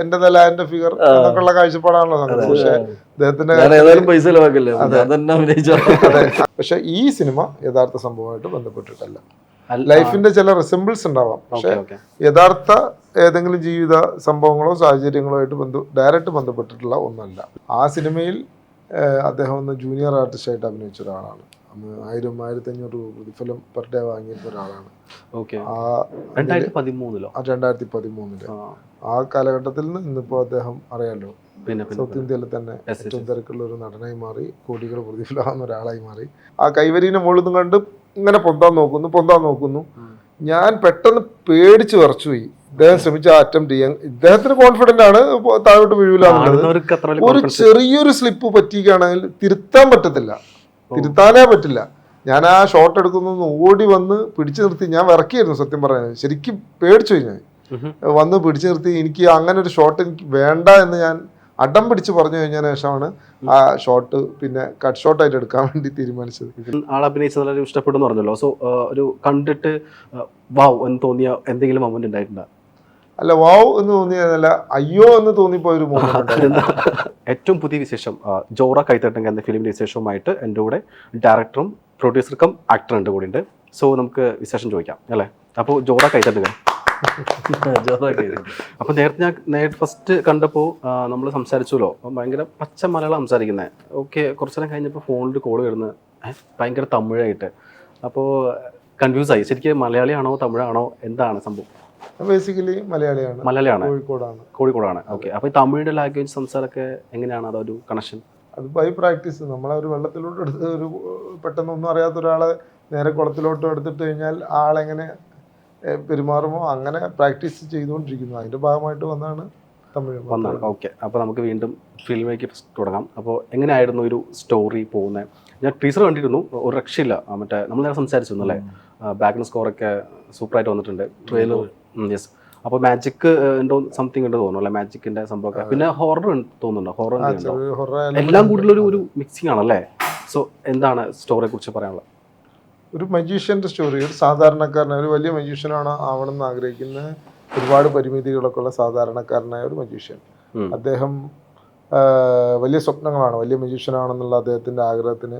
എന്റെ നില എന്റെ ഫിഗർ എന്നൊക്കെയുള്ള കാഴ്ചപ്പാടാണല്ലോ സംഗതി. പക്ഷെ അദ്ദേഹത്തിന്റെ പൈസ ചെലവാക്കില്ലേ? പക്ഷെ ഈ സിനിമ യഥാർത്ഥ സംഭവമായിട്ട് ബന്ധപ്പെട്ടിട്ടല്ല. ലൈഫിന്റെ ചില റിസിമ്പിൾസ് ഉണ്ടാവാം. പക്ഷെ യഥാർത്ഥ ഏതെങ്കിലും ജീവിത സംഭവങ്ങളോ സാഹചര്യങ്ങളോ ആയിട്ട് ബന്ധു ഡയറക്റ്റ് ബന്ധപ്പെട്ടിട്ടുള്ള ഒന്നല്ല. ആ സിനിമയിൽ അദ്ദേഹം ഒന്ന് ജൂനിയർ ആർട്ടിസ്റ്റായിട്ട് അഭിനയിച്ച ഒരാളാണ്. ആയിരം ആയിരത്തി അഞ്ഞൂറ് രൂപ പ്രതിഫലം പെർ ഡേ വാങ്ങിയ ഒരാളാണ്. ഓക്കെ. ആ രണ്ടായിരത്തി പതിമൂന്നിലോ? ആ രണ്ടായിരത്തി പതിമൂന്നിൽ. ആ, കാലഘട്ടത്തിൽ നിന്ന് ഇന്നിപ്പോ അദ്ദേഹം അറിയാലോ. സൗത്ത് ഇന്ത്യയിൽ തന്നെ ഏറ്റവും തിരക്കുള്ള ഒരു നടനായി മാറി കോടികൾ പ്രതിഫലമാകുന്ന ഒരാളായി മാറി. ആ കൈവരീനെ മുകളിൽ നിന്ന് കണ്ട് ഇങ്ങനെ പൊന്താൻ നോക്കുന്നു പൊന്താൻ നോക്കുന്നു. ഞാൻ പെട്ടെന്ന് പേടിച്ച് വിറച്ചുപോയി. ഇദ്ദേഹം ശ്രമിച്ച അറ്റംപ്റ്റ് ചെയ്യാൻ ഇദ്ദേഹത്തിന് കോൺഫിഡന്റ് ആണ് താഴോട്ട് വലിയ ഒരു ചെറിയൊരു സ്ലിപ്പ് പറ്റിക്കുകയാണെങ്കിൽ തിരുത്താൻ പറ്റത്തില്ല. തിരുത്താനേ പറ്റില്ല. ഞാൻ ആ ഷോട്ട് എടുക്കുന്ന ഓടി വന്ന് പിടിച്ചു നിർത്തി ഞാൻ വിറക്കിയായിരുന്നു സത്യം പറയാൻ ശരിക്കും പേടിച്ചു പോയി ഞാൻ. വന്ന് പിടിച്ചു നിർത്തി. എനിക്ക് അങ്ങനെ ഒരു ഷോട്ട് എനിക്ക് വേണ്ട എന്ന് ഞാൻ അടം പിടിച്ച് പറഞ്ഞു കഴിഞ്ഞതിന് ശേഷമാണ് ആ ഷോട്ട് പിന്നെ കട്ട് ഷോട്ട് ആയിട്ട് എടുക്കാൻ വേണ്ടി തീരുമാനിച്ചത്. ആൾ അഭിനയിച്ചത് വളരെ ഇഷ്ടപ്പെടുന്നു പറഞ്ഞല്ലോ. സോ ഒരു കണ്ടിട്ട് വാവ് എന്ന് തോന്നിയ എന്തെങ്കിലും മൊമെന്റ് ഉണ്ടായിട്ടുണ്ടോ? അല്ല വാവ് എന്ന് തോന്നിയതല്ല അയ്യോ എന്ന് തോന്നിപ്പോയ ഒരു. ഏറ്റവും പുതിയ വിശേഷം ജോറ കൈത്തട്ടങ്ക എന്ന ഫിലിമിന്റെ വിശേഷവുമായിട്ട് എന്റെ കൂടെ ഡയറക്ടറും പ്രൊഡ്യൂസർക്കും ആക്ടറും ഉണ്ട് കൂടെ ഉണ്ട് സോ നമുക്ക് വിശേഷം ചോദിക്കാം അല്ലേ? അപ്പോൾ ജോറ കൈത്തട്ടുക അപ്പോൾ നേരത്തെ ഞാൻ നേരത്തെ ഫസ്റ്റ് കണ്ടപ്പോൾ നമ്മൾ സംസാരിച്ചല്ലോ. അപ്പം ഭയങ്കര പച്ച മലയാളം സംസാരിക്കുന്നത് ഓക്കെ കുറച്ചു നേരം കഴിഞ്ഞപ്പോൾ ഫോണിൽ കോൾ വരുന്നത് ഭയങ്കര തമിഴായിട്ട്. അപ്പോൾ കൺഫ്യൂസ് ആയി. ശരിക്കും മലയാളിയാണോ തമിഴാണോ എന്താണ് സംഭവം? ബേസിക്കലി മലയാളിയാണ്. മലയാളിയാണ്. കോഴിക്കോടാണ്. കോഴിക്കോടാണ്. ഓക്കെ അപ്പോൾ തമിഴിന്റെ ലാംഗ്വേജ് സംസാരമൊക്കെ എങ്ങനെയാണ്? അതൊരു കണക്ഷൻ അത് ബൈ പ്രാക്ടീസ് നമ്മളെ ഒരു വെള്ളത്തിലോട്ട് എടുത്ത് ഒരു പെട്ടെന്ന് ഒന്നും അറിയാത്ത ഒരാളെ നേരെ കുളത്തിലോട്ട് എടുത്തിട്ട് കഴിഞ്ഞാൽ ആളെങ്ങനെ പെരുമാറുമോ? അങ്ങനെ പ്രാക്ടീസ് ചെയ്തുകൊണ്ടിരിക്കുന്നു. അതിന്റെ ഭാഗമായിട്ട് വന്നാണ് തമിഴ് വന്നാണ്. ഓക്കെ. അപ്പോൾ നമുക്ക് വീണ്ടും ഫിലിമിലേക്ക് ഫസ്റ്റ് തുടങ്ങാം. അപ്പോൾ എങ്ങനെയായിരുന്നു ഒരു സ്റ്റോറി പോകുന്നത് ഞാൻ ടീച്ചർ കണ്ടിരുന്നു. ഒരു രക്ഷയില്ല. മറ്റേ നമ്മൾ നേരെ സംസാരിച്ചു അല്ലേ? ബാക്കിന് സ്കോറൊക്കെ സൂപ്പറായിട്ട് വന്നിട്ടുണ്ട്. ട്രെയിലർ യെസ് അപ്പോൾ മാജിക് ഉണ്ടോ സംതിങ് ഉണ്ട് തോന്നുന്നു അല്ലെ? മാജിക്കിന്റെ സംഭവമൊക്കെ. പിന്നെ ഹൊറർ തോന്നുന്നുണ്ടോ? ഹൊറർ എല്ലാം കൂടുതലൊരു ഒരു മിക്സിംഗ് ആണല്ലേ? സോ എന്താണ് സ്റ്റോറിയെ കുറിച്ച് പറയാനുള്ളത്? ഒരു മജീഷ്യന്റെ സ്റ്റോറി ഒരു സാധാരണക്കാരനെ ഒരു വലിയ മജീഷ്യനാണ് ആവണം എന്ന് ആഗ്രഹിക്കുന്ന ഒരുപാട് പരിമിതികളൊക്കെ ഉള്ള സാധാരണക്കാരനായ ഒരു മജീഷ്യൻ അദ്ദേഹം വലിയ സ്വപ്നങ്ങളാണ്. വലിയ മജീഷ്യനാണെന്നുള്ള അദ്ദേഹത്തിന്റെ ആഗ്രഹത്തിന്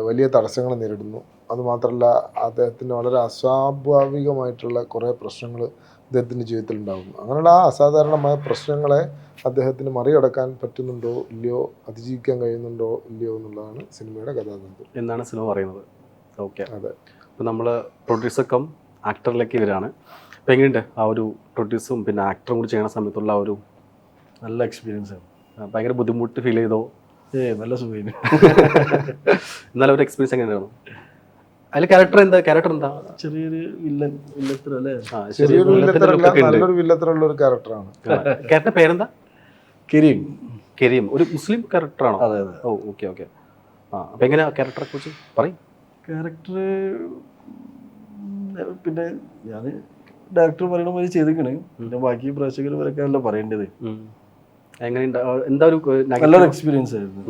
വലിയ തടസ്സങ്ങൾ നേരിടുന്നു. അതുമാത്രമല്ല അദ്ദേഹത്തിന് വളരെ അസ്വാഭാവികമായിട്ടുള്ള കുറേ പ്രശ്നങ്ങൾ അദ്ദേഹത്തിന്റെ ജീവിതത്തിൽ ഉണ്ടാകുന്നു അങ്ങനെയുള്ള ആ അസാധാരണമായ പ്രശ്നങ്ങളെ അദ്ദേഹത്തിന് മറികടക്കാൻ പറ്റുന്നുണ്ടോ? ഇല്ലയോ? അതിജീവിക്കാൻ കഴിയുന്നുണ്ടോ? ഇല്ലയോ? എന്നുള്ളതാണ് സിനിമയുടെ കഥാതന്ത്രം എന്നാണ് സിനിമ പറയുന്നത്. ഓക്കെ അതെ. അപ്പോൾ നമ്മൾ പ്രൊഡ്യൂസർ കം ആക്ടറിലേക്ക് ഇവരാണ്. അപ്പോൾ എങ്ങനെയുണ്ട്? ആ ഒരു പ്രൊഡ്യൂസും പിന്നെ ആക്ടറും കൂടി ചെയ്യുന്ന സമയത്തുള്ള ആ ഒരു നല്ല എക്സ്പീരിയൻസ് ഭയങ്കര ബുദ്ധിമുട്ട് ഫീൽ ചെയ്തോ? ഏ നല്ല സുഖം. എന്നാലും ഒരു എക്സ്പീരിയൻസ് എങ്ങനെയായിരുന്നു? അതിൽ ക്യാരക്ടർ എന്താ? ക്യാരക്ടർ എന്താ? ചെറിയൊരു വില്ലൻ അല്ലേ? ചെറിയൊരു. വില്ലത്തരല്ല. നല്ലൊരു വില്ലത്തരമുള്ള ഒരു ക്യാരക്ടറാണ് ക്യാരക്ടർ പേരെന്താ? കിരീം. കരീം. ഒരു മുസ്ലിം ക്യാരക്ടറാണോ അതെ അതെ. ഓ ഓക്കെ ഓക്കെ ആ അപ്പം എങ്ങനെയാ ക്യാരക്ടറെ കുറിച്ച്? പറയും. ക്യാരക്ടർ പിന്നെ ഞാൻ ഡയറക്ടർ പറയണ മാതിരി ചെയ്തിരിക്കണ്. പിന്നെ ബാക്കി പ്രേക്ഷകർ വരക്കാനല്ല പറയേണ്ടത്. എങ്ങനെ എന്താ ഒരു നല്ലൊരു എക്സ്പീരിയൻസ് ആയിരുന്നു.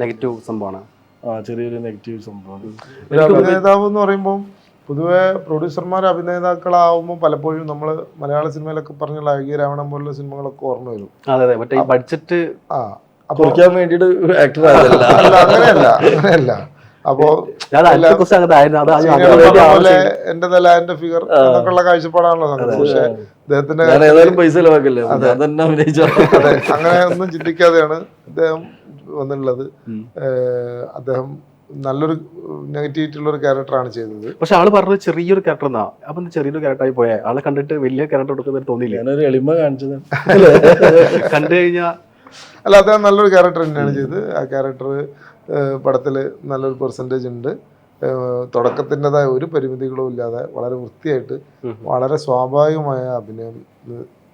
നെഗറ്റീവ് സംഭവമാണ്. ആ ചെറിയൊരു നെഗറ്റീവ് സംഭവം. ഒരു അഭിനേതാവ് എന്ന് പറയുമ്പോൾ പൊതുവെ പ്രൊഡ്യൂസർമാർ അഭിനേതാക്കളാവുമ്പോൾ പലപ്പോഴും നമ്മൾ മലയാള സിനിമയിലൊക്കെ പറഞ്ഞ ലൈകി രാവണൻ പോലുള്ള സിനിമകളൊക്കെ ഓർമ്മ വരും. അതെ അതെ. മറ്റേ ഈ ബഡ്ജറ്റ് ആ അപ്പൊ കുറയ്ക്കാൻ വേണ്ടിയിട്ട് ആക്ടർ അല്ല അങ്ങനെയല്ല അങ്ങനെയല്ല. അപ്പോ ഞാൻ അങ്ങനെ ആയിരുന്നു എന്റെ നില എന്റെ ഫിഗർ എന്നൊക്കെ ഉള്ള കാഴ്ചപ്പാടാണല്ലോ സംഗതി. പക്ഷെ അദ്ദേഹത്തിന്റെ പൈസ ചെലവാക്കില്ലേ? അങ്ങനെ ഒന്നും ചിന്തിക്കാതെയാണ് അദ്ദേഹം വന്നിട്ടുള്ളത്. അദ്ദേഹം നല്ലൊരു നെഗറ്റീവിറ്റി ഉള്ള ഒരു ക്യാരക്ടറാണ് ചെയ്തത്. പക്ഷെ ആൾ പറഞ്ഞത് ചെറിയൊരു ക്യാരക്ടർ എന്നാ. അപ്പൊ ചെറിയൊരു ക്യാരക്ടർ ആയി പോയെ? ആളെ കണ്ടിട്ട് വലിയ ക്യാരക്ടർ എടുക്കുന്ന തോന്നിയില്ല? ഞാനൊരു എളിമ കാണിച്ചത്. കണ്ടു കഴിഞ്ഞാൽ അല്ല അദ്ദേഹം നല്ലൊരു ക്യാരക്ടർ തന്നെയാണ് ചെയ്തത്. ആ ക്യാരക്ടർ പടത്തിൽ നല്ലൊരു പെർസെന്റേജ് ഉണ്ട്. തുടക്കത്തിന്റെതായ ഒരു പരിമിതികളും ഇല്ലാതെ വളരെ വൃത്തിയായിട്ട് വളരെ സ്വാഭാവികമായ അഭിനയം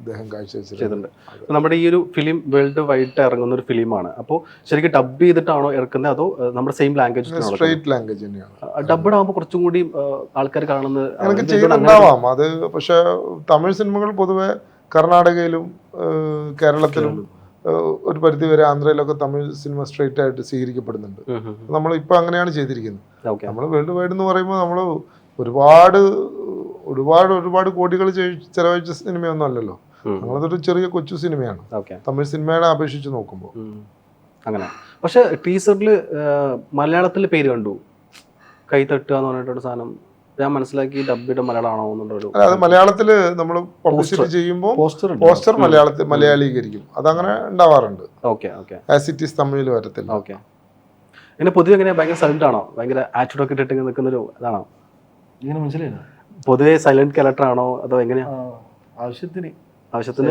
ഇദ്ദേഹം കാഴ്ചവെച്ചിട്ടുണ്ട്. നമ്മുടെ ഈ ഒരു ഫിലിം വേൾഡ് വൈഡ് ഇറങ്ങുന്ന ഒരു ഫിലിമാണ് അപ്പോൾ ശരിക്കും ഡബ് ചെയ്തിട്ടാണോ ഇറക്കുന്നത് അതോ നമ്മുടെ സെയിം ലാംഗ്വേജ് സ്ട്രേറ്റ് ലാംഗ്വേജ് തന്നെയാണ്. ഡബ്ഡ് ആകുമ്പോൾ കുറച്ചും കൂടി ആൾക്കാർ കാണുന്നത് എനിക്ക് ചെയ്യുന്നുണ്ടാവാം അത് പക്ഷേ തമിഴ് സിനിമകൾ പൊതുവെ കർണാടകയിലും കേരളത്തിലും. ഒരു പരിധി വരെ ആന്ധ്രയിലൊക്കെ തമിഴ് സിനിമ സ്ട്രേറ്റ് ആയിട്ട് സ്വീകരിക്കപ്പെടുന്നുണ്ട്. നമ്മൾ ഇപ്പൊ അങ്ങനെയാണ് ചെയ്തിരിക്കുന്നത്. നമ്മൾ വേൾഡ് വൈഡ് എന്ന് പറയുമ്പോൾ നമ്മൾ ഒരുപാട് ഒരുപാട് ഒരുപാട് കോടികൾ ചെലവഴിച്ച സിനിമയൊന്നും അല്ലല്ലോ. നമ്മളതൊരു ചെറിയ കൊച്ചു സിനിമയാണ്. തമിഴ് സിനിമയുടെ അപേക്ഷിച്ച് നോക്കുമ്പോൾ അങ്ങനെ. പക്ഷെ ടീസറിൽ മലയാളത്തിൽ പേര് കണ്ടു. കൈ തട്ടുക എന്ന് പറഞ്ഞിട്ടൊരു സാധനം ഞാൻ മനസ്സിലാക്കി ഡബ്ബിയുടെ മലയാളമാണോ എന്നുള്ളൊരു അല്ല അത് മലയാളത്തിൽ നമ്മൾ പബ്ലിസിറ്റി ചെയ്യുമ്പോൾ പോസ്റ്റർ പോസ്റ്റർ മലയാളത്തിൽ മലയാളീകരിക്കും. അതങ്ങനെ ഉണ്ടാവാറുണ്ട്. Okay okay as it is തമിഴിൽ വരത്തില്ല. ഓക്കെ പിന്നെ പൊതുവെ എങ്ങനെയാ? ഭയങ്കര സൈലന്റ് ആണോ? ഭയങ്കര ആറ്റിറ്റ്യൂഡ് ഒക്കെ ഇട്ടിട്ട് നിൽക്കുന്ന ഒരു ഇതാണോ? ഇങ്ങനെ മനസ്സിലായില്ല. പൊതുവെ സൈലന്റ് ക്യാരക്ടർ ആണോ? അതോ എങ്ങനെയാ? ആവശ്യത്തിന്. ആവശ്യത്തിന്?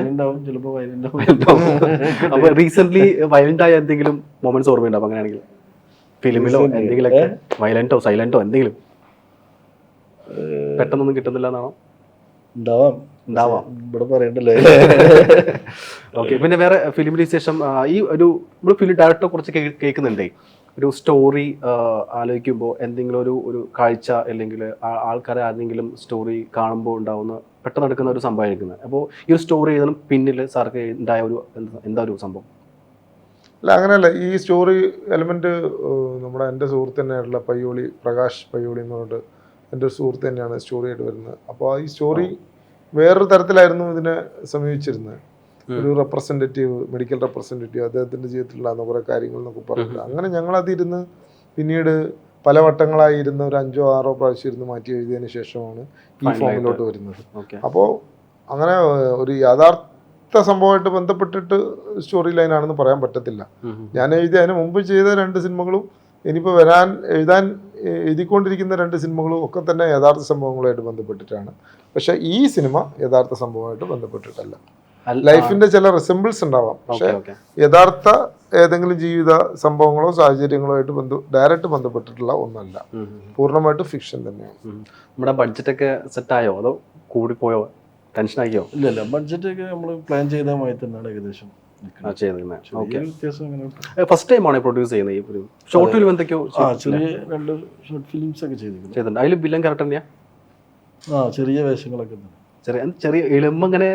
അപ്പൊ റീസെന്റ് വയലന്റ് ആയ എന്തെങ്കിലും മൊമെന്റ്സ് ഓർമ്മയുണ്ടാവും അങ്ങനെയാണെങ്കിൽ. ഫിലിമിലോ എന്തെങ്കിലും എന്തെങ്കിലുമൊക്കെ വയലന്റോ സൈലന്റോ എന്തെങ്കിലും? പെട്ടെന്നൊന്നും കിട്ടുന്നില്ല എന്നാണോ ഉണ്ടാവാം. ഉണ്ടാവാം. ഇവിടെ പറയണ്ടല്ലോ. ഓക്കെ പിന്നെ വേറെ ഫിലിമിന് ശേഷം ഈ ഒരു നമ്മൾ ഫിലിം ഡയറക്ടറെ കുറിച്ച് കേൾക്കുന്നുണ്ടേ? ഒരു സ്റ്റോറി ആലോചിക്കുമ്പോൾ എന്തെങ്കിലും ഒരു ഒരു കാഴ്ച അല്ലെങ്കിൽ ആൾക്കാരെ ആരെങ്കിലും സ്റ്റോറി കാണുമ്പോൾ ഉണ്ടാവുന്ന പെട്ടെന്ന് എടുക്കുന്ന ഒരു സംഭവമായിരിക്കുന്നത് അപ്പോൾ ഈ ഒരു സ്റ്റോറി എഴുതണം പിന്നിൽ സാർക്ക് ഉണ്ടായ ഒരു എന്താ- ഒരു സംഭവം? അല്ല അങ്ങനെയല്ല. ഈ സ്റ്റോറി എലമെന്റ് നമ്മുടെ എന്റെ സുഹൃത്ത് തന്നെയായിട്ടുള്ള പയ്യോളി പ്രകാശ് പയ്യോളി എന്ന് പറഞ്ഞിട്ട് എന്റെ ഒരു സുഹൃത്ത് തന്നെയാണ് സ്റ്റോറി ആയിട്ട് വരുന്നത്. അപ്പോൾ ഈ സ്റ്റോറി വേറൊരു തരത്തിലായിരുന്നു ഇതിനെ സമീപിച്ചിരുന്നത്. ഒരു റെപ്രസെന്റേറ്റീവ് മെഡിക്കൽ റെപ്രസെന്റേറ്റീവ് അദ്ദേഹത്തിന്റെ ജീവിതത്തിലുണ്ടാകുന്ന കുറേ കാര്യങ്ങൾ എന്നൊക്കെ പറഞ്ഞിട്ട് അങ്ങനെ ഞങ്ങളതിരുന്ന് പിന്നീട് പല വട്ടങ്ങളായി ഇരുന്ന് ഒരു അഞ്ചോ ആറോ പ്രാവശ്യം ഇരുന്ന് മാറ്റി എഴുതിയതിന് ശേഷമാണ് ഈ ഫോമിലോട്ട് വരുന്നത്. അപ്പോൾ അങ്ങനെ ഒരു യഥാർത്ഥ സംഭവമായിട്ട് ബന്ധപ്പെട്ടിട്ട് സ്റ്റോറി ലൈനാണെന്ന് പറയാൻ പറ്റത്തില്ല. ഞാൻ എഴുതി അതിന് മുമ്പ് ചെയ്ത രണ്ട് സിനിമകളും ഇനിയിപ്പോൾ വരാൻ എഴുതാൻ എഴുതിക്കൊണ്ടിരിക്കുന്ന രണ്ട് സിനിമകളും ഒക്കെ തന്നെ യഥാർത്ഥ സംഭവങ്ങളുമായിട്ട് ബന്ധപ്പെട്ടിട്ടാണ്. പക്ഷേ ഈ സിനിമ യഥാർത്ഥ സംഭവമായിട്ട് ബന്ധപ്പെട്ടിട്ടല്ല. ലൈഫിന്റെ ചില റിസംബിൾസ് ഉണ്ടാവാം. പക്ഷേ യഥാർത്ഥ ഏതെങ്കിലും ജീവിത സംഭവങ്ങളോ സാഹചര്യങ്ങളോ ആയിട്ട് ബന്ധു ഡയറക്റ്റ് ബന്ധപ്പെട്ടിട്ടുള്ള ഒന്നല്ല. പൂർണമായിട്ട് ഫിക്ഷൻ തന്നെയാണ്. നമ്മുടെ ബഡ്ജറ്റ് ഒക്കെ സെറ്റ് ആയോ? അതോ കൂടിപ്പോയോ? ടെൻഷൻ ആക്കിയോ? ഇല്ല ഇല്ല. ബഡ്ജറ്റ് ഒക്കെ നമ്മൾ പ്ലാൻ ചെയ്ത മാതിരി തന്നെയാണ് ഏകദേശം. ഫസ്റ്റ് ടൈം ആണ് പ്രൊഡ്യൂസ് ചെയ്യുന്നത് ഈ ഒരു ഷോർട്ട് ഫിലിം എന്തൊക്കെയോ ചെറിയ രണ്ട് ഷോർട്ട് ഫിലിംസ് ഒക്കെ ചെയ്തിരിക്കുന്നു ചെയ്തിട്ടുണ്ട്. അതിൽ വില്ലൻ കറക്റ്റ് തന്നെയാ ആ ചെറിയ വേഷങ്ങളൊക്കെ ചെറിയ ചെറിയ എളുമ്പങ്ങനെ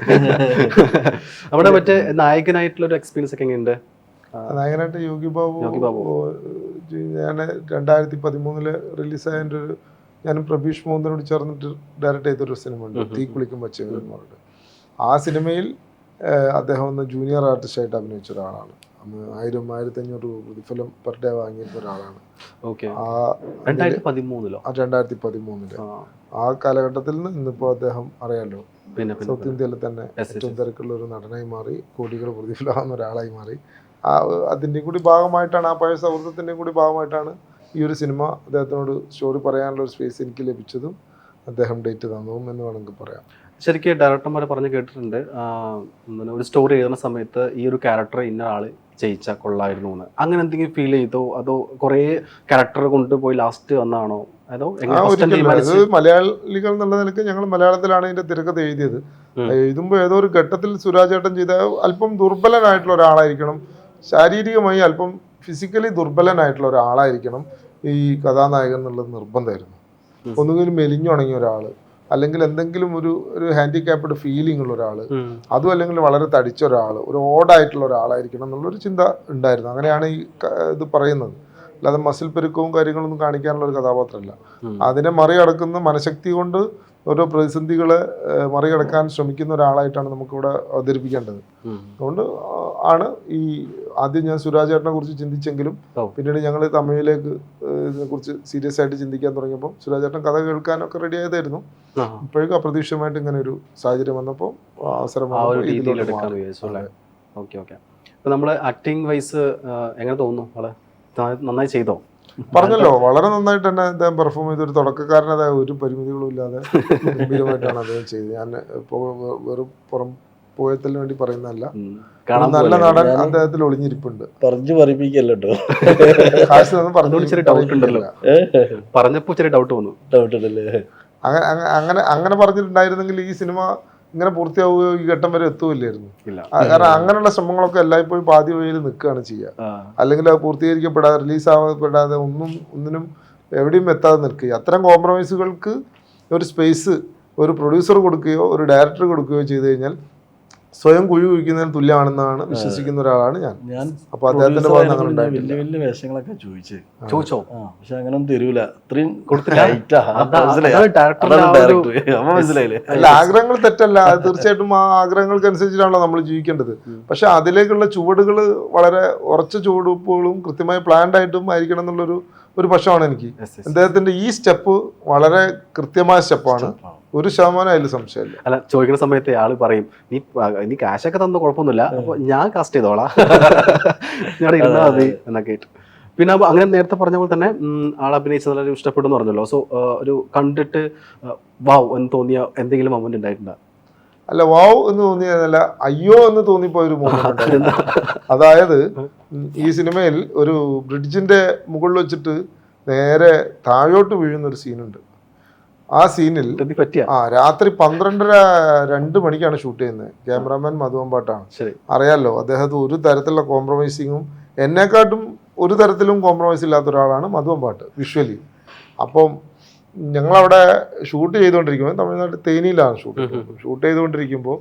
അവിടെ മറ്റേ നായകനായിട്ടുള്ള ഒരു എക്സ്പീരിയൻസ് ഒക്കെ എങ്ങനെയുണ്ട്? നായകനായിട്ട് യോഗി ബാബു യോഗി ബാബു. ഞാൻ രണ്ടായിരത്തി പതിമൂന്നിൽ റിലീസായ എന്റെ ഒരു ഞാനും പ്രഭീഷ് മോഹനോട് ചേർന്നിട്ട് ഡയറക്റ്റ് ചെയ്തൊരു സിനിമ ഉണ്ട്. തീ കുളിക്കും എന്ന് ആ സിനിമയിൽ അദ്ദേഹം ഒന്ന് ജൂനിയർ ആർട്ടിസ്റ്റായിട്ട് അഭിനയിച്ച ഒരാളാണ്. അന്ന് ആയിരം ആയിരത്തി അഞ്ഞൂറ് രൂപ പ്രതിഫലം പെർ ഡേ വാങ്ങിയിരുന്ന ഒരാളാണ്. രണ്ടായിരത്തി പതിമൂന്നിൽ ആ, കാലഘട്ടത്തിൽ നിന്ന് ഇന്നിപ്പോ അദ്ദേഹം അറിയാലോ സൗത്ത് ഇന്ത്യയിൽ തന്നെ ഏറ്റവും തിരക്കുള്ള ഒരു നടനായി മാറി കോടികൾ പ്രതിഫലമാകുന്ന ഒരാളായി മാറി. ആ അതിന്റെയും കൂടി ഭാഗമായിട്ടാണ് ആ പഴയ സൗഹൃദത്തിന്റെയും കൂടി ഭാഗമായിട്ടാണ് ഈ ഒരു സിനിമ അദ്ദേഹത്തിനോട് സ്റ്റോറി പറയാനുള്ള ഒരു സ്പേസ് എനിക്ക് ലഭിച്ചതും അദ്ദേഹം ഡേറ്റ് തന്നതും എന്ന് വേണമെങ്കിൽ പറയാം. ശരിക്കും ഡയറക്ടർമാർ പറഞ്ഞ് കേട്ടിട്ടുണ്ട്. ഒരു സ്റ്റോറി എഴുതുന്ന സമയത്ത് ഈ ഒരു ക്യാരക്ടർ ഇന്ന ആൾ ചെയ്യിച്ച കൊള്ളായിരുന്നു എന്ന് അങ്ങനെ എന്തെങ്കിലും ഫീൽ ചെയ്തോ? അതോ കുറേ ക്യാരക്ടർ കൊണ്ടുപോയി ലാസ്റ്റ് വന്നാണോ? അതോ? മലയാളികൾ എന്നുള്ള നിലയ്ക്ക് ഞങ്ങൾ മലയാളത്തിലാണ് ഇതിന്റെ തിരക്കഥ എഴുതിയത്. എഴുതുമ്പോൾ ഏതോ ഒരു ഘട്ടത്തിൽ സുരാജേട്ടൻ ചെയ്ത അല്പം ദുർബലനായിട്ടുള്ള ഒരാളായിരിക്കണം. ശാരീരികമായി അല്പം ഫിസിക്കലി ദുർബലനായിട്ടുള്ള ഒരാളായിരിക്കണം ഈ കഥാനായകൻ എന്നുള്ളത് നിർബന്ധമായിരുന്നു. ഒന്നുകിൽ മെലിഞ്ഞുണങ്ങിയ ഒരാൾ അല്ലെങ്കിൽ എന്തെങ്കിലും ഒരു ഒരു ഹാൻഡിക്യാപ്ഡ് ഫീലിംഗ് ഉള്ള ഒരാൾ. അതും അല്ലെങ്കിൽ വളരെ തടിച്ച ഒരാൾ ഒരു ഓടായിട്ടുള്ള ഒരാളായിരിക്കണം എന്നുള്ളൊരു ചിന്ത ഉണ്ടായിരുന്നു അങ്ങനെയാണ് ഈ ഇത് പറയുന്നത് അല്ലാതെ മസിൽ പെരുക്കവും കാര്യങ്ങളൊന്നും കാണിക്കാനുള്ള ഒരു കഥാപാത്രമല്ല. അതിനെ മറികടക്കുന്ന മനഃശക്തി കൊണ്ട് ഓരോ പ്രതിസന്ധികളെ മറികടക്കാൻ ശ്രമിക്കുന്ന ഒരാളായിട്ടാണ് നമുക്കിവിടെ അവതരിപ്പിക്കേണ്ടത്. അതുകൊണ്ട് ആണ് ഈ ആദ്യം ഞാൻ സുരാജ് ചേട്ടനെ കുറിച്ച് ചിന്തിച്ചെങ്കിലും പിന്നീട് ഞങ്ങൾ തമിഴിലേക്ക് ഇതിനെ ഇതിനെക്കുറിച്ച് സീരിയസ് ആയിട്ട് ചിന്തിക്കാൻ തുടങ്ങിയപ്പോൾ സുരാജ് ചേട്ടൻ കഥ കേൾക്കാനൊക്കെ റെഡി ആയതായിരുന്നു. ഇപ്പോഴും അപ്രതീക്ഷിതമായിട്ട് ഇങ്ങനെ ഒരു സാഹചര്യം വന്നപ്പോൾ അവസരം ഓക്കെ ഓക്കെ. നമ്മൾ ആക്ടിങ് വൈസ് എങ്ങനെ തോന്നുന്നു നന്നായി- ചെയ്തോ. പറഞ്ഞല്ലോ വളരെ നന്നായിട്ട് തന്നെ അദ്ദേഹം പെർഫോം ചെയ്ത. ഒരു തുടക്കക്കാരൻ അതായത് ഒരു പരിമിതികളും ഇല്ലാതെ ഗംഭീരമായിട്ടാണ് അദ്ദേഹം ചെയ്തത്. ഞാൻ ഇപ്പോൾ വെറും പുറം പോയത്തിന് വേണ്ടി പറയുന്നതല്ല. നല്ല. നടൻ അദ്ദേഹത്തിൽ ഒളിഞ്ഞിരിപ്പുണ്ട്. പറഞ്ഞു പറയിപ്പിക്കല്ലോ. പറഞ്ഞപ്പോ ചെറിയ ഡൗട്ട് വന്നു. ഡൗട്ട് ഉണ്ടല്ലേ? അങ്ങനെ അങ്ങ- അങ്ങനെ അങ്ങനെ പറഞ്ഞിട്ടുണ്ടായിരുന്നെങ്കിൽ ഈ സിനിമ ഇങ്ങനെ പൂർത്തിയാവുകയോ ഈ ഘട്ടം വരെ എത്തുമില്ലായിരുന്നു കാരണം അങ്ങനെയുള്ള ശ്രമങ്ങളൊക്കെ എല്ലായ്പ്പോഴും പാതി വഴിയിൽ നിൽക്കുകയാണ് ചെയ്യുക. അല്ലെങ്കിൽ അല്ലെങ്കിൽ അത് പൂർത്തീകരിക്കപ്പെടാതെ റിലീസാവപ്പെടാതെ ഒന്നും ഒന്നിനും എവിടെയും എത്താതെ നിൽക്കുക അത്തരം കോംപ്രമൈസുകൾക്ക് ഒരു സ്പേസ് ഒരു പ്രൊഡ്യൂസർ കൊടുക്കുകയോ ഒരു ഡയറക്ടർ കൊടുക്കുകയോ ചെയ്തു കഴിഞ്ഞാൽ സ്വയം കുഴി കുഴിക്കുന്നതിന് തുല്യമാണെന്നാണ് വിശ്വസിക്കുന്ന ഒരാളാണ് ഞാൻ. ഞാൻ അപ്പൊ അദ്ദേഹത്തിന്റെ അങ്ങനെ വലിയ വലിയ വേഷങ്ങളൊക്കെ ചോദിച്ചു. ചോദിച്ചോ? പക്ഷെ അങ്ങനൊന്നും തരൂല. ഇത്രയും കൊടുത്തില്ല? tight ആ. അതാ- മനസ്സിലായോ? അതാണ് director ന്റെ അതാണ് ആ ഒരു- director. അപ്പൊ മനസ്സിലായില്ലേ? അല്ല ആഗ്രഹങ്ങൾ തെറ്റല്ല. തീർച്ചയായിട്ടും ആ ആഗ്രഹങ്ങൾക്കനുസരിച്ചിട്ടാണല്ലോ നമ്മൾ ജീവിക്കേണ്ടത്. പക്ഷെ അതിലേക്കുള്ള ചുവടുകൾ വളരെ ഉറച്ച ചുവടുപ്പുകളും കൃത്യമായി പ്ലാൻഡ് ആയിട്ടും ആയിരിക്കണം എന്നുള്ളൊരു ഒരു പക്ഷമാണ് എനിക്ക്. അദ്ദേഹത്തിന്റെ ഈ സ്റ്റെപ്പ് വളരെ കൃത്യമായ സ്റ്റെപ്പാണ്. ഒരു ശതമാനം അതിൽ സംശയമില്ല. അല്ല ചോദിക്കുന്ന സമയത്ത് ആൾ പറയും നീ നീ കാശൊക്കെ തന്ന കുഴപ്പമൊന്നുമില്ല. അപ്പൊ ഞാൻ കാസ്റ്റ് ചെയ്തോളാം. ഞാൻ ഇരുന്നാ മതി എന്നൊക്കെ കേട്ടു പിന്നെ അങ്ങനെ നേരത്തെ പറഞ്ഞ പോലെ തന്നെ ആൾ അഭിനയിച്ചത് വളരെ ഇഷ്ടപ്പെടുന്നു പറഞ്ഞല്ലോ. സോ ഒരു കണ്ടിട്ട് വാവ് എന്ന് തോന്നിയ എന്തെങ്കിലും മൊമെന്റ് ഉണ്ടായിട്ടുണ്ടോ? അല്ല വാവ് എന്ന് തോന്നിയതല്ല അയ്യോ എന്ന് തോന്നിപ്പോ ഒരു മൂമെന്റ് അതായത് ഈ സിനിമയിൽ ഒരു ബ്രിഡ്ജിന്റെ മുകളിൽ വെച്ചിട്ട് നേരെ താഴോട്ട് വീഴുന്ന ഒരു സീനുണ്ട് ആ സീനിൽ ആ രാത്രി പന്ത്രണ്ടര രണ്ട് മണിക്കാണ് ഷൂട്ട് ചെയ്യുന്നത്. ക്യാമറാമാൻ മധുവമ്പാട്ടാണ് ശരി. അറിയാലോ അദ്ദേഹത്തെ ഒരു തരത്തിലുള്ള കോംപ്രമൈസിങ്ങും എന്നെക്കാട്ടും ഒരു തരത്തിലും കോംപ്രമൈസ് ഇല്ലാത്ത ഒരാളാണ് മധുവമ്പാട്ട് വിഷ്വലി അപ്പം ഞങ്ങളവിടെ ഷൂട്ട് ചെയ്തുകൊണ്ടിരിക്കുമ്പോൾ തമിഴ്നാട്ടിൽ തേനിയിലാണ് ഷൂട്ട് ഷൂട്ട് ചെയ്തുകൊണ്ടിരിക്കുമ്പോൾ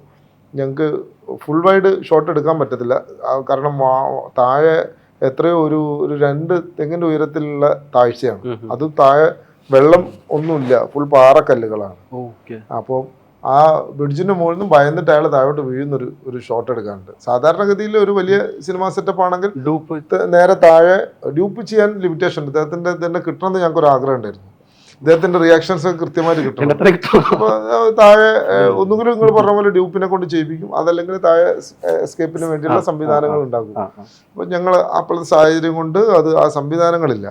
ഞങ്ങൾക്ക് ഫുൾ വൈഡ് ഷോട്ട് എടുക്കാൻ പറ്റത്തില്ല. കാരണം താഴെ എത്രയോ ഒരു ഒരു രണ്ട് തെങ്ങിന്റെ ഉയരത്തിലുള്ള താഴ്ചയാണ്. അത് താഴെ വെള്ളം ഒന്നുമില്ല. ഫുൾ പാറക്കല്ലുകളാണ്. അപ്പോൾ ആ ബ്രിഡ്ജിന്റെ മുകളിൽ നിന്ന് ഭയന്നിട്ട് അയാൾ താഴോട്ട് വീഴുന്ന ഒരു ഷോട്ട് എടുക്കാനുണ്ട്. സാധാരണഗതിയിൽ ഒരു വലിയ സിനിമാ സെറ്റപ്പ് ആണെങ്കിൽ ഡ്യൂപ്പ് നേരെ താഴെ ഡ്യൂപ്പ് ചെയ്യാൻ ലിമിറ്റേഷൻ ഉണ്ട്. ഇദ്ദേഹത്തിന്റെ തന്നെ കിട്ടണമെന്ന് ഞങ്ങൾക്ക് ഒരു ആഗ്രഹം ഉണ്ടായിരുന്നു. അദ്ദേഹത്തിന്റെ റിയാക്ഷൻസ് ഒക്കെ കൃത്യമായിട്ട് കിട്ടണം. കിട്ടും താഴെ ഒന്നുകിലും നിങ്ങൾ പറഞ്ഞ പോലെ ഡ്യൂപ്പിനെ കൊണ്ട് ചെയ്യിപ്പിക്കും. അതല്ലെങ്കിൽ താഴെ എസ്കേപ്പിന് വേണ്ടിയുള്ള സംവിധാനങ്ങൾ ഉണ്ടാകും അപ്പൊ ഞങ്ങൾ അപ്പോഴത്തെ സാഹചര്യം കൊണ്ട് അത് ആ സംവിധാനങ്ങളില്ല.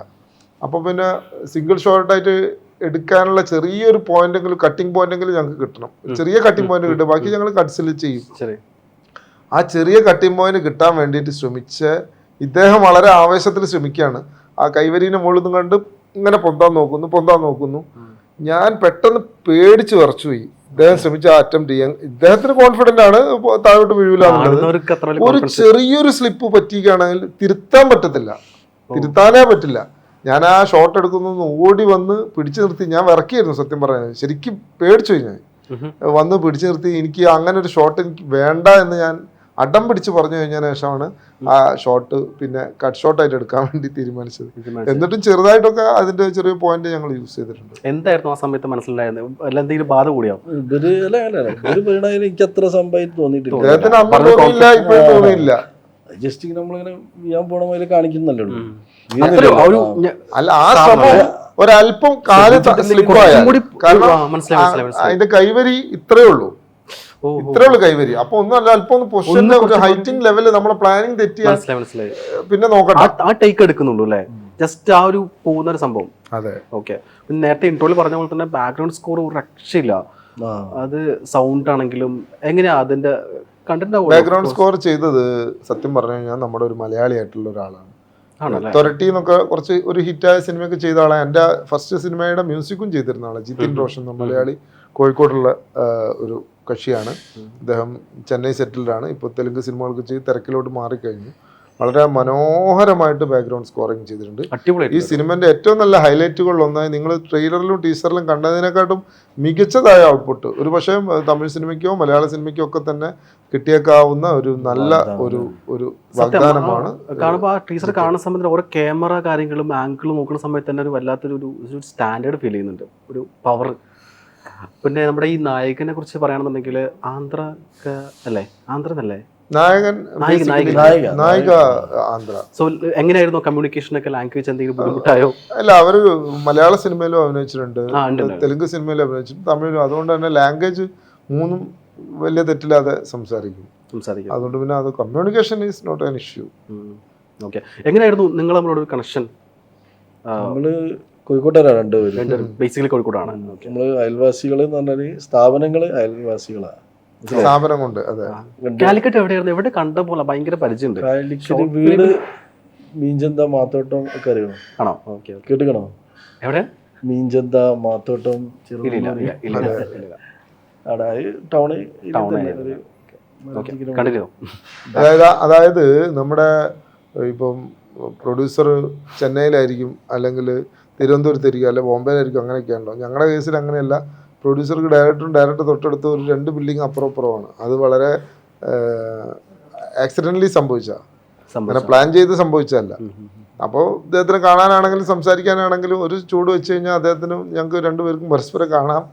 അപ്പോൾ പിന്നെ സിംഗിൾ ഷോർട്ടായിട്ട് എടുക്കാനുള്ള ചെറിയൊരു പോയിന്റെങ്കിലും കട്ടിംഗ് പോയിന്റെങ്കിലും ഞങ്ങൾക്ക് കിട്ടണം. ചെറിയ കട്ടിംഗ് പോയിന്റ് കിട്ടും. ബാക്കി ഞങ്ങൾ കട്സിൽ ചെയ്യും. ആ ചെറിയ കട്ടിംഗ് പോയിന്റ് കിട്ടാൻ വേണ്ടിയിട്ട് ശ്രമിച്ച് ഇദ്ദേഹം വളരെ ആവേശത്തിൽ ശ്രമിക്കുകയാണ്. ആ കൈവരീനെ മുകളിൽ നിന്ന് കണ്ട് ഇങ്ങനെ പൊന്താൻ നോക്കുന്നു പൊന്താൻ നോക്കുന്നു. ഞാൻ പെട്ടെന്ന് പേടിച്ച് വിറച്ചുപോയി. ഇദ്ദേഹം ശ്രമിച്ച ആ അറ്റംപ്റ്റ് ചെയ്യാൻ. ഇദ്ദേഹത്തിന് കോൺഫിഡന്റ് ആണ് താഴോട്ട് വീഴില്ല ഒരു ചെറിയൊരു സ്ലിപ്പ് പറ്റിയാണെങ്കിൽ തിരുത്താൻ പറ്റത്തില്ല. തിരുത്താനേ പറ്റില്ല. ഞാൻ ആ ഷോട്ട് എടുക്കുന്നു ഓടി വന്ന് പിടിച്ചു നിർത്തി. ഞാൻ വിറക്കിയായിരുന്നു സത്യം പറയാൻ. ശരിക്കും പേടിച്ചു ഞാൻ. വന്ന് പിടിച്ചു നിർത്തി. എനിക്ക് അങ്ങനെ ഒരു ഷോട്ട് എനിക്ക് വേണ്ട എന്ന് ഞാൻ അടം പിടിച്ച് പറഞ്ഞു കഴിഞ്ഞതിന് ശേഷമാണ് ആ ഷോട്ട് പിന്നെ കട്ട് ഷോട്ടായിട്ട് എടുക്കാൻ വേണ്ടി തീരുമാനിച്ചത്. എന്നിട്ടും ചെറുതായിട്ടൊക്കെ അതിന്റെ ചെറിയ പോയിന്റ് ഞങ്ങൾ യൂസ് ചെയ്തിട്ടുണ്ട്. എന്തായിരുന്നു ആ സമയത്ത് മനസ്സിലായത്? അല്ല എന്തെങ്കിലും ബാധ കൂടിയോ? എനിക്ക് അത്ര തോന്നിയിട്ടില്ല. അദ്ദേഹത്തിന് അന്ന് തോന്നിയില്ല ഇപ്പോഴും തോന്നിയില്ല. ജസ്റ്റ് നമ്മളിങ്ങനെ ഞാൻ പോണ പോലെ കാണിക്കുന്നല്ലേ അല്ല ആ സംഭവം ഒരല്പം കാൽ അതിന്റെ കൈവരി ഇത്രേ ഉള്ളൂ. ഇത്രേ ഉള്ളൂ കൈവരി. അപ്പൊ ഒന്നും അല്ല അല്പം ഒന്ന് ഒരു ഹൈറ്റിംഗ് ലെവൽ നമ്മളെ പ്ലാനിങ് തെറ്റിയാൽ മനസ്സിലായി പിന്നെ നോക്കട്ടെ. ആ- ടേക്ക് എടുക്കുന്നുള്ളൂ അല്ലേ? ജസ്റ്റ് ആ ഒരു പോകുന്ന ഒരു സംഭവം. അതെ. ഓക്കെ പിന്നെ നേരത്തെ ഇൻട്രോയിൽ പറഞ്ഞ പോലെ തന്നെ ബാക്ക്ഗ്രൗണ്ട് സ്കോർ ഒരു രക്ഷയില്ല. അത് സൗണ്ട് ആണെങ്കിലും എങ്ങനെയാ അതിന്റെ കണ്ടന്റ് ബാക്ക്ഗ്രൗണ്ട് സ്കോർ ചെയ്തത് സത്യം പറഞ്ഞു കഴിഞ്ഞാൽ നമ്മുടെ ഒരു മലയാളി ആയിട്ടുള്ള ഒരാളാണ്. തൊരട്ടി എന്നൊക്കെ കുറച്ച് ഒരു ഹിറ്റായ സിനിമയൊക്കെ ചെയ്ത ആളാണ് എന്റെ ഫസ്റ്റ് സിനിമയുടെ മ്യൂസിക്കും ചെയ്തിരുന്ന ആളാണ് ജിതിൻ റോഷൻ എന്ന മലയാളി കോഴിക്കോടുള്ള ഒരു കക്ഷിയാണ്. അദ്ദേഹം ചെന്നൈ സെറ്റിൽഡാണ് ഇപ്പൊ ഇപ്പോൾ തെലുങ്ക് സിനിമകൾക്ക് ചെയ്ത് തിരക്കിലോട്ട് മാറിക്കഴിഞ്ഞു. വളരെ മനോഹരമായിട്ട് ബാക്ക്ഗ്രൗണ്ട് സ്കോറിങ് ചെയ്തിട്ടുണ്ട്. ഈ സിനിമന്റെ ഏറ്റവും നല്ല ഹൈലൈറ്റുകളിൽ ഒന്നായി നിങ്ങൾ ട്രെയിലറിലും ടീസറിലും കണ്ടതിനെക്കാട്ടും മികച്ചതായ ഔട്ട്പുട്ട് ഒരു പക്ഷേ തമിഴ് സിനിമയ്ക്കോ മലയാള സിനിമയ്ക്കോ ഒക്കെ തന്നെ കിട്ടിയേക്കാവുന്ന ഒരു നല്ല ഒരു ഒരു വാഗ്ദാനമാണ് കാണുമ്പോൾ ആ ടീച്ചർ കാണുന്ന സമയത്ത് ഓരോ ക്യാമറ കാര്യങ്ങളും ആംഗിളും നോക്കുന്ന സമയത്ത് തന്നെ ഒരു വല്ലാത്തൊരു ഒരു ഒരു സ്റ്റാൻഡേർഡ് ഫീൽ ചെയ്യുന്നുണ്ട്. ഒരു പവർ പിന്നെ നമ്മുടെ ഈ നായകനെ കുറിച്ച് പറയുകയാണെന്നുണ്ടെങ്കിൽ ആന്ധ്ര അല്ലേ? ആന്ധ്ര എന്നല്ലേ നായകൻ നായിക, ആന്ധ്ര. സോ എങ്ങനെയായിരുന്നു കമ്മ്യൂണിക്കേഷൻ ഒക്കെ ലാംഗ്വേജ് എന്തെങ്കിലും ബുദ്ധിമുട്ടായോ? അല്ല അവർ മലയാള സിനിമയിലും അഭിനയിച്ചിട്ടുണ്ട്. തെലുങ്ക് സിനിമയിലും അഭിനയിച്ചിട്ടുണ്ട്. തമിഴിലും. അതുകൊണ്ട് തന്നെ ലാംഗ്വേജ് മൂന്നും വലിയ തെറ്റില്ലാതെ സംസാരിക്കും. സംസാരിക്കും. അതുകൊണ്ട് പിന്നെ അത് communication is not an issue okay എങ്ങനെയായിരുന്നു നിങ്ങൾ നമ്മളോട് ഒരു കണക്ഷൻ നമ്മൾ കോഴിക്കോട്ടുകാരാ രണ്ടുപേരും. ബേസിക്കലി കോഴിക്കോടാണ്. നമ്മൾ അയൽവാസികൾ എന്ന് പറഞ്ഞാൽ സ്ഥാപനങ്ങൾ അയൽവാസികളാ. മനസ്സിലായോ? സ്ഥാപനം കൊണ്ട് അതെ. കാലിക്കറ്റ് എവിടെയായിരുന്നു? എവിടെ കണ്ട പോലെ ഭയങ്കര പരിചയമുണ്ട്. വീട് മീൻചന്ത മാത്തോട്ടം ഒക്കെ അറിയണോ ആണോ? ഓക്കെ കേട്ടുക്കണോ? എവിടെ? മീൻചന്ത മാത്തോട്ടം ടൗണ് അതായത് അതായത് നമ്മുടെ ഇപ്പം പ്രൊഡ്യൂസർ ചെന്നൈയിലായിരിക്കും അല്ലെങ്കിൽ തിരുവനന്തപുരത്തായിരിക്കും അല്ലെങ്കിൽ ബോംബെയിലായിരിക്കും അങ്ങനെയൊക്കെ ഉണ്ടോ ഞങ്ങളുടെ കേസിൽ അങ്ങനെയല്ല. പ്രൊഡ്യൂസർക്ക് ഡയറക്ടറും ഡയറക്ടർ തൊട്ടടുത്ത് ഒരു രണ്ട് ബിൽഡിംഗ് അപ്പുറം അപ്പുറമാണ്. അത് വളരെ ആക്സിഡന്റലി സംഭവിച്ച അങ്ങനെ പ്ലാൻ ചെയ്ത് സംഭവിച്ചതല്ല. അപ്പോൾ അദ്ദേഹത്തിന് കാണാനാണെങ്കിലും സംസാരിക്കാനാണെങ്കിലും ഒരു ചൂട് വെച്ച് കഴിഞ്ഞാൽ അദ്ദേഹത്തിനും ഞങ്ങൾക്ക് രണ്ടുപേർക്കും പരസ്പരം കാണാം.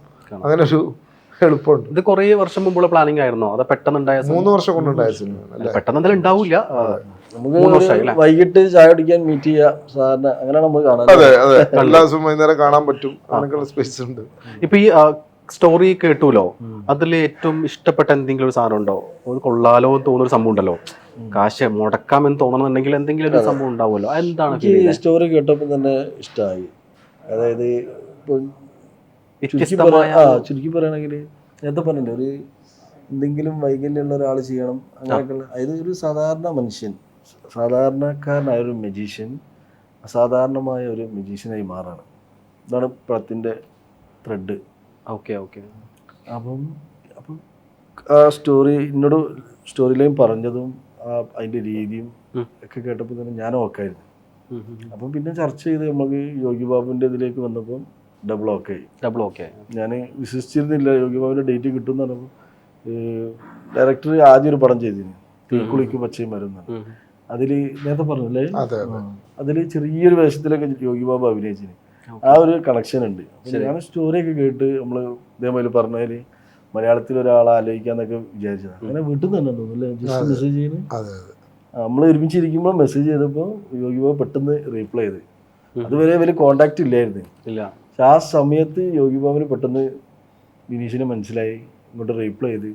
അങ്ങനെ ഒരു എളുപ്പമുണ്ട്. ഇത് കുറേ വർഷം മുമ്പുള്ള പ്ലാനിങ് ആയിരുന്നോ? അത് പെട്ടെന്നുണ്ടായ മൂന്ന് വർഷം കൊണ്ടുണ്ടായ സിനിമ പെട്ടെന്ന് എന്തായാലും ഉണ്ടാവില്ല. നമുക്ക്? വൈകിട്ട് ചായ കുടിക്കാൻ മീറ്റ് ചെയ്യാം. സാധാരണ അങ്ങനെയാണ് നമ്മൾ കാണാൻ അതെ അതെ. എല്ലാ ദിവസവും വൈകുന്നേരം കാണാൻ പറ്റും. അങ്ങനെയൊക്കെയുള്ള സ്പേസ് ഉണ്ട്. ഇപ്പൊ ഈ സ്റ്റോറി കേട്ടുല്ലോ അതിൽ ഏറ്റവും ഇഷ്ടപ്പെട്ട എന്തെങ്കിലും ഒരു സാധനം ഉണ്ടോ? അത് കൊള്ളാലോ എന്ന് തോന്നുന്ന ഒരു സംഭവം ഉണ്ടല്ലോ. കാശ് മുടക്കാമെന്ന് തോന്നണമെന്നുണ്ടെങ്കിൽ എന്തെങ്കിലും ഒരു സംഭവം ഉണ്ടാവുമല്ലോ. എന്താണ് സ്റ്റോറി കേട്ടപ്പോൾ തന്നെ ഇഷ്ടമായി. അതായത് ഇപ്പം ചുരുക്കി പറയണെങ്കിൽ നേരത്തെ പറഞ്ഞില്ലേ ഒരു എന്തെങ്കിലും വൈകല്യമുള്ള ഒരാൾ ചെയ്യണം. അങ്ങനെയൊക്കെയുള്ള അതായത് ഒരു സാധാരണ മനുഷ്യൻ. സാധാരണക്കാരനായ ഒരു മെജീഷ്യൻ അസാധാരണമായ ഒരു മെജീഷ്യനായി മാറാണ്. ഇതാണ് പടത്തിന്റെ ത്രെഡ് ഓക്കെ ഓക്കെ അപ്പം അപ്പം ആ സ്റ്റോറി എന്നോട് സ്റ്റോറി ലൈൻ പറഞ്ഞതും ആ അതിന്റെ രീതിയും ഒക്കെ കേട്ടപ്പോൾ തന്നെ ഞാൻ ഓക്കായിരുന്നു അപ്പം പിന്നെ ചർച്ച ചെയ്ത് നമുക്ക് യോഗി ബാബുവിന്റെ ഇതിലേക്ക് വന്നപ്പം ഡബിൾ ഓക്കെ ആയി. ഡബിൾ ഓക്കെ ഞാൻ വിശ്വസിച്ചിരുന്നില്ല യോഗി ബാബുവിന്റെ ഡേറ്റ് കിട്ടും എന്ന് പറഞ്ഞപ്പോൾ ഡയറക്ടർ ആദ്യം ഒരു പടം ചെയ്തിരുന്നു. തീക്കുളിക്ക് പച്ചയും മരുന്ന്. അതിൽ നേരത്തെ പറഞ്ഞല്ലേ? അതെ അതെ. അതിൽ ചെറിയൊരു വേഷത്തിലൊക്കെ യോഗി ബാബു അഭിനയിച്ചിന്. ആ ഒരു കളക്ഷൻ ഉണ്ട്. ഞാൻ സ്റ്റോറിയൊക്കെ കേട്ട് നമ്മൾ ഇതേമാതിരി പറഞ്ഞാൽ മലയാളത്തിൽ ഒരാളെ ആലോചിക്കാന്നൊക്കെ വിചാരിച്ചതാണ് അങ്ങനെ വീട്ടിൽ തന്നെ തോന്നുന്നു ജസ്റ്റ് മെസ്സേജ് ചെയ്യുന്നു നമ്മൾ ഒരുമിച്ചിരിക്കുമ്പോൾ മെസ്സേജ് ചെയ്തപ്പോൾ യോഗി ബാബു പെട്ടെന്ന് റീപ്ലൈ ചെയ്ത്. അതുവരെ വലിയ കോണ്ടാക്ട് ഇല്ലായിരുന്നു. ഇല്ല. പക്ഷെ ആ സമയത്ത് യോഗി ബാബുവിന് പെട്ടെന്ന് വിനീഷിനെ മനസ്സിലായി. ഇങ്ങോട്ട് റീപ്ലൈ ചെയ്ത്.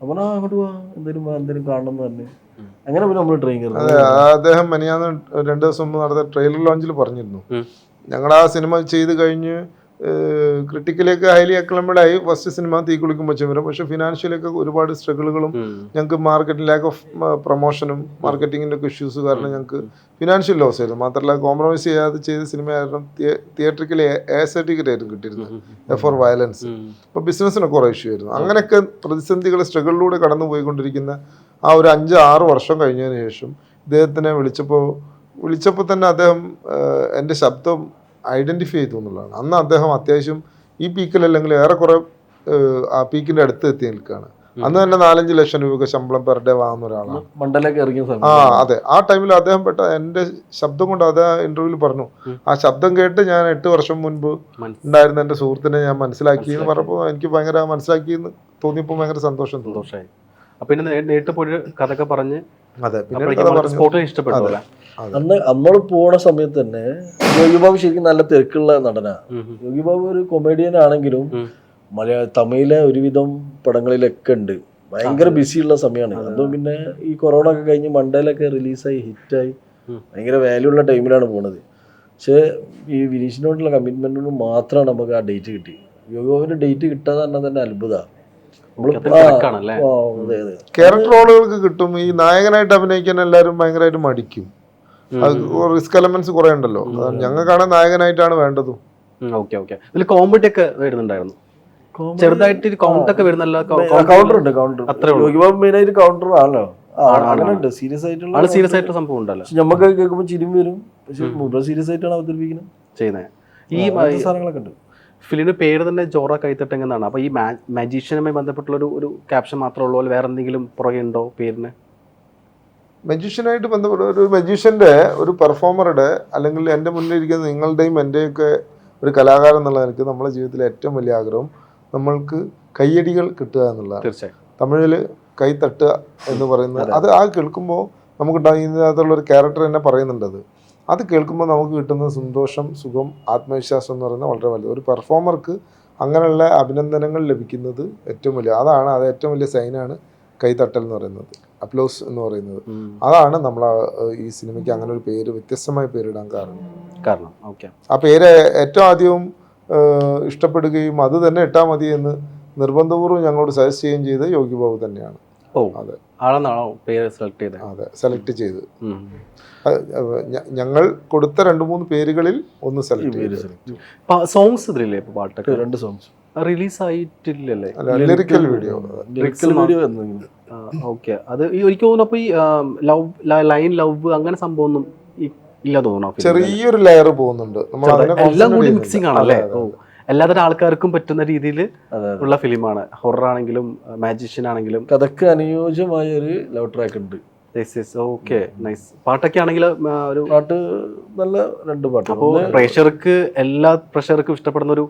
അപ്പോൾ ആ അങ്ങോട്ട് പോവാ എന്തെങ്കിലും എന്തെങ്കിലും കാണണം എന്ന് പറഞ്ഞ്. അങ്ങനെ പിന്നെ നമ്മൾ ട്രെയിൻ അതെ അദ്ദേഹം മനിയാന്ന് രണ്ട് ദിവസം മുമ്പ് നടത്തിയ ട്രെയിലർ ലോഞ്ചിൽ പറഞ്ഞിരുന്നു. ഞങ്ങൾ ആ സിനിമ ചെയ്ത് കഴിഞ്ഞ് ക്രിട്ടിക്കലേക്ക് ഹൈലി അക്ലമഡ് ആയി. ഫസ്റ്റ് സിനിമ തീ കുളിക്കും വരും. പക്ഷെ ഫിനാൻഷ്യലൊക്കെ ഒരുപാട് സ്ട്രഗിളുകളും. ഞങ്ങൾക്ക് മാർക്കറ്റ് ലാക്ക് ഓഫ് പ്രൊമോഷനും മാർക്കറ്റിങ്ങിന്റെ ഒക്കെ ഇഷ്യൂസ് കാരണം ഞങ്ങൾക്ക് ഫിനാൻഷ്യൽ ലോസ് ആയിരുന്നു. മാത്രമല്ല കോംപ്രമൈസ് ചെയ്യാതെ ചെയ്ത സിനിമ തിയേറ്ററിക്കൽ എ സർട്ടിഫിക്കറ്റ് ആയിരുന്നു കിട്ടിയിരുന്നത്. For violence. അപ്പോൾ ബിസിനസ്സിനൊക്കെ കുറേ ഇഷ്യൂ ആയിരുന്നു. അങ്ങനെയൊക്കെ പ്രതിസന്ധികൾ സ്ട്രഗിളിലൂടെ കടന്നു പോയിക്കൊണ്ടിരിക്കുന്ന ആ ഒരു അഞ്ച് ആറ് വർഷം കഴിഞ്ഞതിന് ശേഷം ഇദ്ദേഹത്തിനെ വിളിച്ചപ്പോൾ വിളിച്ചപ്പോൾ തന്നെ അദ്ദേഹം എന്റെ ശബ്ദം ഐഡന്റിഫൈ ചെയ്തു എന്നുള്ളതാണ്. അന്ന് അദ്ദേഹം അത്യാവശ്യം ഈ പീക്കിലല്ലെങ്കിൽ ഏറെക്കുറെ ആ പീക്കിന്റെ അടുത്ത് എത്തി നിൽക്കുകയാണ്. അന്ന് തന്നെ നാലഞ്ച് ലക്ഷം രൂപയൊക്കെ ശമ്പളം പെർ ഡേ വാങ്ങുന്ന ഒരാളാണ്. ഇറങ്ങിയ ആ അതെ. ആ ടൈമിൽ അദ്ദേഹം പെട്ട എന്റെ ശബ്ദം കൊണ്ട് അദ്ദേഹം ഇന്റർവ്യൂവിൽ പറഞ്ഞു. ആ ശബ്ദം കേട്ട് ഞാൻ എട്ട് വർഷം മുൻപ് ഉണ്ടായിരുന്ന എന്റെ സുഹൃത്തിനെ ഞാൻ മനസ്സിലാക്കി എന്ന് പറഞ്ഞപ്പോൾ എനിക്ക് ഭയങ്കര മനസ്സിലാക്കി എന്ന് തോന്നിയപ്പോൾ ഭയങ്കര സന്തോഷം സന്തോഷമായി അപ്പൊ പിന്നെ നേരിട്ട് പോയി കഥയൊക്കെ പറഞ്ഞ് അതെ പിന്നെ ഇഷ്ടപ്പെട്ടു. അന്ന് നമ്മൾ പോണ സമയത്ത് തന്നെ യോഗി ബാബു ശരിക്കും നല്ല തിരക്കുള്ള നടനാ. ഉം, ഉം. യോഗി ബാബു ഒരു കൊമേഡിയൻ ആണെങ്കിലും മലയാള തമിഴിലെ ഒരുവിധം പടങ്ങളിലൊക്കെ ഉണ്ട്. ഭയങ്കര ബിസിയുള്ള സമയമാണ് അതും പിന്നെ ഈ കൊറോണ ഒക്കെ കഴിഞ്ഞ് മണ്ടയിലൊക്കെ റിലീസായി ഹിറ്റായി. ഭയങ്കര വാല്യൂ ഉള്ള ടൈമിലാണ് പോണത്. പക്ഷേ ഈ വിനീഷിനോടുള്ള കമ്മിറ്റ്മെന്റിനോട് മാത്രമാണ് നമുക്ക് ആ ഡേറ്റ് കിട്ടി യോഗി ബാബുവിന്റെ ഡേറ്റ് കിട്ടാതെ തന്നെ തന്നെ അത്ഭുതമാണ് ക്യാരക്ടർ റോളുകൾക്ക് കിട്ടും. ഈ നായകനായിട്ട് അഭിനയിക്കാൻ എല്ലാവരും ഭയങ്കരമായിട്ട് മടിക്കും. അത് റിസ്ക് എലമെന്റ്സ് കുറെ ഉണ്ടല്ലോ. ഞങ്ങൾക്കാണ് നായകനായിട്ടാണ് വേണ്ടതും. ഓക്കെ ഓക്കെ ഇതിൽ കോമഡി ഒക്കെ വരുന്നുണ്ടായിരുന്നു. ചെറുതായിട്ട് ഒരു കൗണ്ട് ഒക്കെ വരുന്നല്ല കൗണ്ടർ ഉണ്ട് കൗണ്ടർ അത്രേ മെയിൻ ആയിട്ട് ആണല്ലോ. സീരിയസ് ആയിട്ടുള്ള ആണ് സീരിയസ് ആയിട്ടുള്ള സംഭവം ഉണ്ടല്ലോ. പക്ഷെ നമുക്ക് കേൾക്കുമ്പോൾ ചിരിയും വരും. പക്ഷെ സീരിയസ് ആയിട്ടാണ് അവതരിപ്പിക്കുന്നത്. ചെയ്യുന്നത്. ഈ ഈ സാധനങ്ങളൊക്കെ ഉണ്ട്. ഫിലിമിന്റെ പേര് തന്നെ ജോറ കൈത്തട്ടെങ് എന്നാണ്. അപ്പൊ ഈ മജീഷ്യനുമായി ബന്ധപ്പെട്ടുള്ള ഒരു ഒരു ക്യാപ്ഷൻ മാത്രമേ ഉള്ളൂ വേറെ എന്തെങ്കിലും പുറകെ ഉണ്ടോ പേരിന്? മജീഷ്യനായിട്ട് ബന്ധപ്പെട്ട ഒരു മജീഷ്യന്റെ ഒരു പെർഫോമറുടെ അല്ലെങ്കിൽ എന്റെ മുന്നിൽ ഇരിക്കുന്ന നിങ്ങളുടെയും എന്റെയൊക്കെ ഒരു കലാകാരൻ എന്നുള്ള എനിക്ക് നമ്മുടെ ജീവിതത്തിലെ ഏറ്റവും വലിയ ആഗ്രഹം നമ്മൾക്ക് കയ്യടികൾ കിട്ടുക എന്നുള്ളതാണ്. തീർച്ചയായും. തമിഴിൽ കൈത്തട്ടുക എന്ന് പറയുന്നത് അത്. ആ കേൾക്കുമ്പോൾ നമുക്ക് നമുക്കുണ്ടാകുന്നതിനകത്തുള്ള ഒരു ക്യാരക്ടർ തന്നെ പറയുന്നുണ്ട് അത് കേൾക്കുമ്പോൾ നമുക്ക് കിട്ടുന്ന സന്തോഷം സുഖം ആത്മവിശ്വാസം എന്ന് പറയുന്നത് വളരെ വലുത്. ഒരു പെർഫോമർക്ക് അങ്ങനെയുള്ള അഭിനന്ദനങ്ങൾ ലഭിക്കുന്നത് ഏറ്റവും വലിയ അതാണ് അത് ഏറ്റവും വലിയ സൈനാണ് കൈതട്ടൽ എന്ന് പറയുന്നത് അപ്ലോസ് എന്ന് പറയുന്നത്. അതാണ് നമ്മൾ ഈ സിനിമയ്ക്ക് അങ്ങനെ ഒരു പേര് വ്യത്യസ്തമായ പേരിടാൻ കാരണം. കാരണം ഓക്കെ ആ പേര് ഏറ്റവും ആദ്യവും ഇഷ്ടപ്പെടുകയും അത് തന്നെ ഇട്ടാൽ മതി എന്ന് നിർബന്ധപൂർവം ഞങ്ങളോട് സജസ്റ്റ് ചെയ്യുകയും ചെയ്ത യോഗി ബാബു തന്നെയാണ്. ഓ. അതെ. ആളെന്നാണോ പേര് സെലക്ട് ചെയ്തത് അതെ സെലക്ട് ചെയ്ത്. ഞങ്ങൾ കൊടുത്ത രണ്ട് മൂന്ന് പേരുകളിൽ ഒന്ന് സെലക്ട് പേര് സോങ്സ് ഇതിലില്ലേ ഇപ്പൊ പാട്ടൊക്കെ? രണ്ട് songs release ആയിട്ടില്ലല്ലേ? Lyrical video lyrical video okay അത് ഈ എനിക്ക് തോന്നുന്നു അപ്പൊ ഈ ലവ് ലൈൻ ലവ് അങ്ങനെ സംഭവം ഒന്നും ഇല്ല തോന്നുന്നു. ചെറിയൊരു ലെയർ പോകുന്നുണ്ട്. നമ്മൾ അതിനെ എല്ലാം കൂടി മിക്സിംഗ് ആണല്ലേ? ഓ. എല്ലാതരം ആൾക്കാർക്കും പറ്റുന്ന രീതിയിൽ ഉള്ള ഫിലിമാണ്. ഹൊറർ ആണെങ്കിലും മാജിഷ്യൻ ആണെങ്കിലും. കഥക്ക് അനുയോജ്യമായ ഒരു ലവ് ട്രാക്ക് ഉണ്ട് ഓക്കെ നൈസ് പാട്ടൊക്കെ ആണെങ്കിൽ ഒരു പാട്ട് നല്ല രണ്ട് പാട്ട്. അപ്പോൾ പ്രേക്ഷകർക്ക് എല്ലാ പ്രേക്ഷകർക്കും ഇഷ്ടപ്പെടുന്ന ഒരു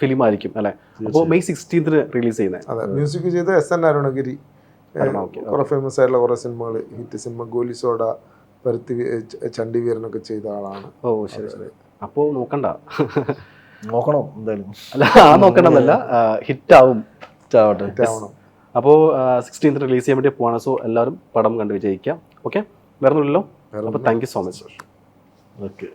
ഫിലിം ആയിരിക്കും അല്ലെ? അപ്പോൾ മെയ് സിക്സ്റ്റീൻത്തിന് റിലീസ് ചെയ്യുന്നത് മ്യൂസിക് ചെയ്ത എസ് എൻ അരുണഗിരി. കുറെ ഫേമസ് ആയിട്ടുള്ള കുറെ സിനിമകൾ ഹിറ്റ് സിനിമ ഗോലിസോഡ പരുത്തി ചണ്ടിവീരനൊക്കെ ചെയ്ത ആളാണ്. ഓ ശരി ശരി. അപ്പോൾ നോക്കണ്ട. നോക്കണം എന്തായാലും? അല്ല ആ നോക്കണമെന്നല്ല. ഹിറ്റ് ആവും അപ്പോൾ സിക്സ്റ്റീൻത്ത് റിലീസ് ചെയ്യാൻ വേണ്ടി പോവാണ്. സോ എല്ലാവരും പടം കണ്ട് വിജയിക്കാം. ഓക്കെ വേറെ ഒന്നുമില്ലല്ലോ? അപ്പോൾ thank you so much okay